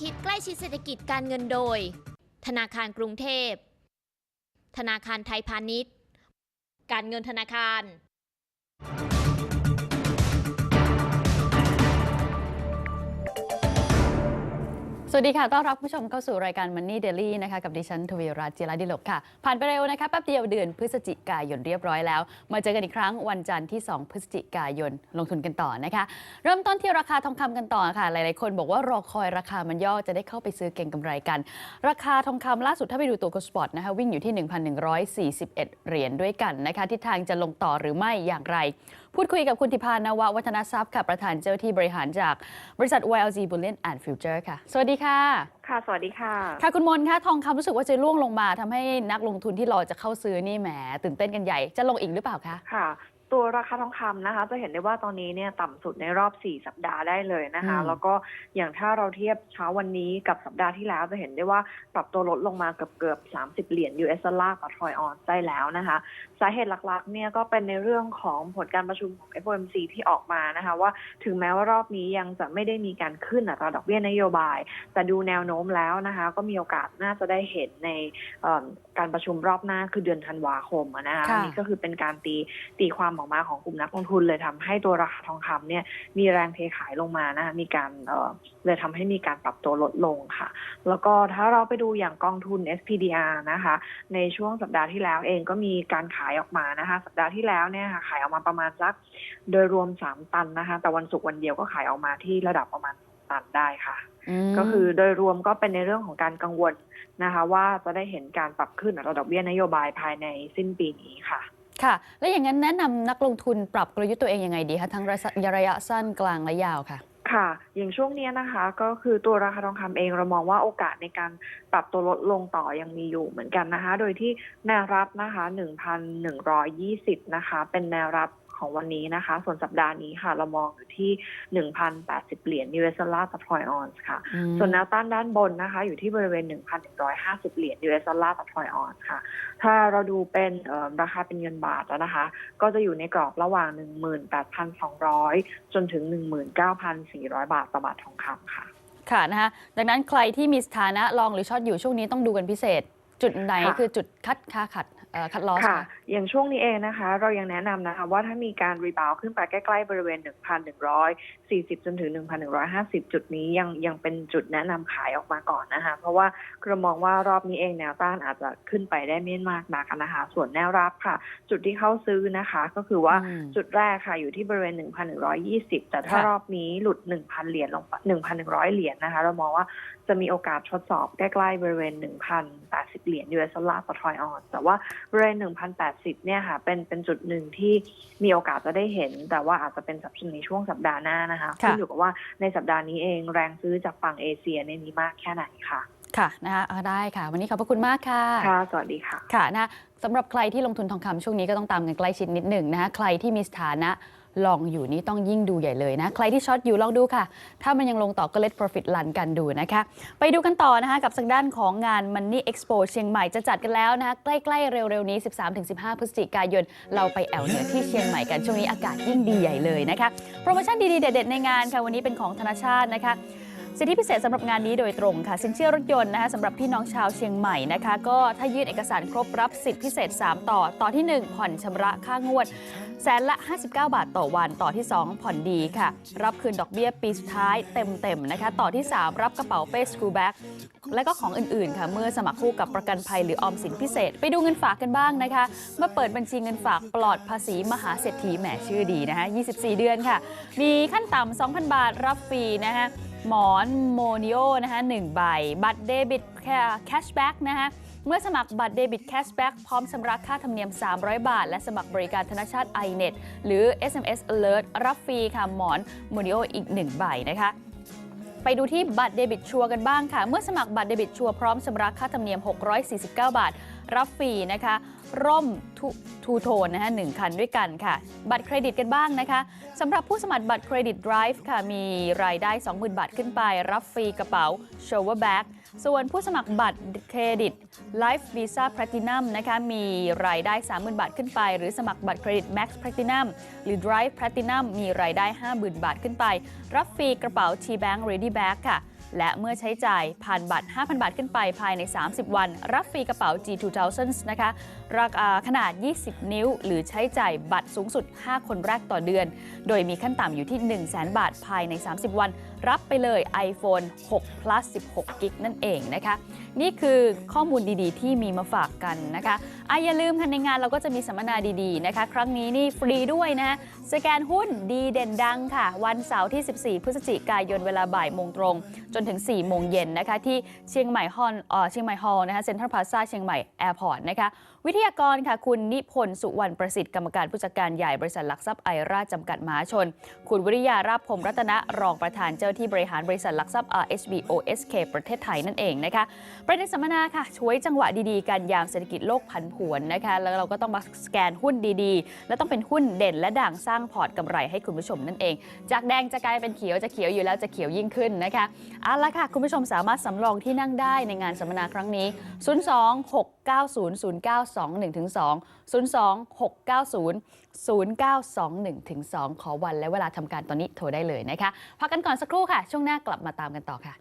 คิดใกล้ชิดเศรษฐกิจการเงินโดย ธนาคารกรุงเทพ ธนาคารไทยพาณิชย์ การเงินธนาคาร วัสดีค่ะ ต้อนรับผู้ชมเข้าสู่รายการ Money Daily นะคะ กับดิฉันทวีรัตน์จิรดิลกค่ะ ผ่านไปเร็วนะคะ แป๊บเดียวเดือนพฤศจิกายนเรียบร้อยแล้ว มาเจอกันอีกครั้งวันจันทร์ที่ 2 พฤศจิกายน ลงทุนกันต่อนะคะ เริ่มต้นที่ราคาทองคำกันต่อค่ะ หลายๆ คนบอกว่ารอคอยราคามันย่อจะได้เข้าไปซื้อเก่งกำไรกัน ราคาทองคำล่าสุดถ้าไปดูตัวกสปอตนะคะวิ่งอยู่ที่ 1,141 เหรียญด้วยกันนะคะทิศทางจะลงต่อหรือไม่อย่างไร พูดคุยกับคุณธิพานวะวัฒนทรัพย์ค่ะ ประธานเจ้าที่บริหารจากบริษัท YLG Bullion and Future ค่ะ สวัสดีค่ะ ค่ะ สวัสดีค่ะ ค่ะ คุณมนคะทองคำรู้สึกว่าจะร่วงลงมาทำให้นักลงทุนที่รอจะเข้าซื้อนี่แหมตื่นเต้นกันใหญ่จะลงอีกหรือเปล่าคะ ค่ะ ตัวราคาทองคำนะคะ จะเห็นได้ว่าตอนนี้เนี่ยต่ำสุดในรอบ 4 สัปดาห์ได้เลยนะคะอืมแล้วก็อย่างถ้าเราเทียบเช้าวันนี้กับสัปดาห์ที่แล้วจะเห็นได้ว่าปรับตัวลดลงมาเกือบเกือบ 30 เหรียญ US ดอลลาร์ต่อทรอยออนซ์ได้แล้วนะคะ สาเหตุหลักๆเนี่ยก็เป็นในเรื่องของผลการประชุมของ FOMC ที่ออกมานะคะ ว่าถึงแม้ว่ารอบนี้ยังจะไม่ได้มีการขึ้นอัตราดอกเบี้ยนโยบาย แต่ดูแนวโน้มแล้วนะคะ ก็มีโอกาสน่าจะได้เห็นในเอิ่มการประชุมรอบหน้าคือเดือนธันวาคมอะนะคะค่ะอันนี่ก็คือเป็นการตีตีความออกมาของกลุ่มนักลงทุนเลยทำให้ตัวราคาทองคำเนี่ยมีแรงเทขายลงมานะคะมีการเอ่อเลยทำให้มีการปรับตัวลดลงค่ะ แล้วก็ถ้าเราไปดูอย่างกองทุน SPDR นะคะ ในช่วงสัปดาห์ที่แล้วเองก็มีการขายออกมานะคะ สัปดาห์ที่แล้วเนี่ยค่ะขายออกมาประมาณสักโดยรวม 3 ตันนะคะ แต่วันศุกร์วันเดียวก็ขายออกมาที่ระดับประมาณตันได้ค่ะ ก็คือโดยรวมก็เป็นในเรื่องของการกังวลนะคะ ว่าจะได้เห็นการปรับขึ้นอัตราดอกเบี้ยนโยบายภายในสิ้นปีนี้ค่ะ ค่ะ แล้วอย่างนั้นแนะนำนักลงทุนปรับกลยุทธ์ตัวเองยังไงดีคะทั้งระยะะยะสั้นกลางและยาวค่ะค่ะ อย่างช่วงนี้นะคะก็คือตัวราคาทองคำเองเรามองว่าโอกาสในการปรับตัวลดลงต่อยังมีอยู่เหมือนกันนะคะ โดยที่แนวรับนะคะ 1,120 นะคะ เป็นแนวรับ ของวันนี้นะคะ ส่วนสัปดาห์นี้ค่ะ เรามองอยู่ที่ 1,080 เหรียญ US ดอลลาร์ต่อทรอยออนซ์ค่ะอืมส่วนแนวต้านด้านบนนะคะ อยู่ที่บริเวณ 1,150 เหรียญ US ดอลลาร์ต่อทรอยออนซ์ค่ะ ถ้าเราดูเป็นเอ่อราคาเป็นเงินบาทแล้วนะคะ ก็จะอยู่ในกรอบระหว่าง 18,200 จนถึง 19,400 บาทต่อบาททองคำค่ะ ค่ะนะคะดังนั้นใครที่มีสถานะลองหรือช็อตอยู่ช่วงนี้ต้องดูกันพิเศษ จุดไหนค่ะคือจุดคัดค่าขัดเอ่อ คัดลอสค่ะค่ะ อย่างช่วงนี้เองนะคะ เรายังแนะนำนะคะว่าถ้ามีการรีบาวขึ้นไปใกล้ๆบริเวณ 1,140 จนถึง 1,150 จุดนี้ยังยังเป็นจุดแนะนำขายออกมาก่อนนะคะ เพราะว่าเรามองว่ารอบนี้เองแนวต้านอาจจะขึ้นไปได้ไม่มากนักนะคะ ส่วนแนวรับค่ะ จุดที่เข้าซื้อนะคะ ก็คือว่าอืมจุดแรกค่ะอยู่ที่บริเวณ 1,120 แต่ถ้าค่ะรอบนี้หลุด 1,000 เหรียญลงไป1,100 เหรียญนะคะ เรามองว่าจะมีโอกาสทดสอบใกล้ๆบริเวณ 1,080 เหรียญ US ดอลลาร์ต่อทรอยออนซ์แต่ว่าบริเวณ1,080 เนี่ยค่ะเป็นเป็นจุดหนึ่งที่มีโอกาสจะได้เห็น แต่ว่าอาจจะเป็นสัปดาห์ในช่วงสัปดาห์หน้านะคะค่ะขึ้นอยู่กับว่าในสัปดาห์นี้เองแรงซื้อจากฝั่งเอเชียเนี่ยมีมากแค่ไหนค่ะค่ะนะคะเอาได้ค่ะ วันนี้ขอบพระคุณมากค่ะ ค่ะ สวัสดีค่ะ ค่ะนะสำหรับใครที่ลงทุนทองคำช่วงนี้ก็ต้องตามกันใกล้ชิดนิดหนึ่งนะคะใครที่มีสถานะ ลองอยู่นี่ต้องยิ่งดูใหญ่เลยนะ ใครที่ช็อตอยู่ลองดูค่ะ ถ้ามันยังลงต่อก็เล็ด profit ลันกันดูนะคะ ไปดูกันต่อนะคะ กับทางด้านของงาน Money Expo เชียงใหม่จะจัดกันแล้วนะคะใกล้ๆเร็วๆนี้ 13-15 พฤศจิกายน เราไปแอวเหนือที่เชียงใหม่กันช่วงนี้อากาศยิ่งดีใหญ่เลยนะคะโปรโมชั่นดีๆเด็ดๆในงานค่ะวันนี้เป็นของธนาชาตินะคะ สิทธิพิเศษสำหรับงานนี้โดยตรงค่ะ สินเชื่อรถยนต์นะคะสำหรับพี่น้องชาวเชียงใหม่นะคะ ก็ถ้ายื่นเอกสารครบรับสิทธิพิเศษ 3 ต่อ ต่อที่ 1 ผ่อนชำระค่างวดแสนละ 59 บาทต่อวันต่อที่ 2 ผ่อนดีค่ะ รับคืนดอกเบี้ยปีสุดท้ายเต็มๆนะคะ ต่อที่ 3 รับกระเป๋าเป้สกูแบ็กและก็ของอื่นๆ ค่ะ เมื่อสมัครคู่กับประกันภัยหรือออมสินพิเศษ ไปดูเงินฝากกันบ้างนะคะ เมื่อเปิดบัญชีเงินฝากปลอดภาษีมหาเศรษฐีแหมชื่อดีนะคะ24 เดือนค่ะ มีขั้นต่ำ2,000 บาทรับฟรีนะคะ หมอนโมนิโอนะคะหใบ บัตรเดบิตแคชแบ็กนะคะเมื่อสมัครบัตรเดบิตแคชแบ็กพร้อมชำระค่าธรรมเนียม 300 บาท และสมัครบริการธนชาติ iNet หรือ SMS Alert รับฟรีค่ะหมอนโมนิโออีก 1 ใบนะคะ ไปดูที่บัตรเดบิตชัวร์กันบ้างค่ะ เมื่อสมัครบัตรเดบิตชัวร์พร้อมชำระค่าธรรมเนียม 649 บาท รับฟรีนะคะ ร่มทูโทนนะคะหนึ่งคันด้วยกันค่ะ บัตรเครดิตกันบ้างนะคะสำหรับผู้สมัครบัตรเครดิต Drive ค่ะ มีรายได้ 20,000 บาทขึ้นไป รับฟรีกระเป๋า Shower Bag ส่วนผู้สมัครบัตรเครดิต Life Visa Platinum นะคะมีรายได้ 30,000 บาทขึ้นไป หรือสมัครบัตรเครดิต Max Platinum หรือ Drive Platinum มีรายได้ 50,000 บาทขึ้นไป รับฟรีกระเป๋า T Bank Ready Bag ค่ะ และเมื่อใช้จ่ายผ่านบัตร 5,000 บาทขึ้นไปภายใน 30 วัน รับฟรีกระเป๋า G2000 นะคะราคาขนาด 20 นิ้ว หรือใช้จ่ายบัตรสูงสุด 5 คนแรกต่อเดือน โดยมีขั้นต่ำอยู่ที่ 1 0 0 0 0บาทภายใน 30 วัน รับไปเลย iPhone 6 plus 16กิกนั่นเองนะคะ นี่คือข้อมูลดีๆ ที่มีมาฝากกันนะคะอะอย่าลืมค่ะในงานเราก็จะมีสัมมนาดีๆนะคะ ครั้งนี้นี่ฟรีด้วยนะ สแกนหุ้นดีเด่นดังค่ะ วันเสาร์ที่ 14 พฤศจิกายนเวลาบ่ายโมงตรง จนถึง 4 โมงเย็นนะคะที่เชียงใหม่ฮอลเชียงใหม่ฮอลนะคะเซ็นทรัลพลาซ่าเชียงใหม่แอร์พอร์ตนะคะวิทยากรค่ะคุณนิพนธ์สุวรรณประสิทธิ์กรรมการผู้จัดการใหญ่บริษัทหลักทรัพย์ไอราจำกัดมหาชน คุณวิริยาราบพรมรัตนะรองประธานเจ้าที่บริหารบริษัทหลักทรัพย์ RHB OSK ประเทศไทยนั่นเองนะคะประเด็นสัมมนาค่ะช่วยจังหวะดีๆ การยามเศรษฐกิจโลกผันผวนนะคะแล้วเราก็ต้องมาสแกนหุ้นดีๆ และต้องเป็นหุ้นเด่นและด่างสร้างางพอร์ตกำไรให้คุณผู้ชมนั่นเอง จากแดงจะกลายเป็นเขียวจะเขียวอยู่แล้วจะเขียวยิ่งขึ้นนะคะเอาละค่ะ คุณผู้ชมสามารถสำรองที่นั่งได้ในงานสัมมนาครั้งนี้ 02-690-0921-2 02-690-0921-2ขอวันและเวลาทำการตอนนี้โทรได้เลยนะคะพักกันก่อนสักครู่ค่ะ ช่วงหน้ากลับมาตามกันต่อค่ะ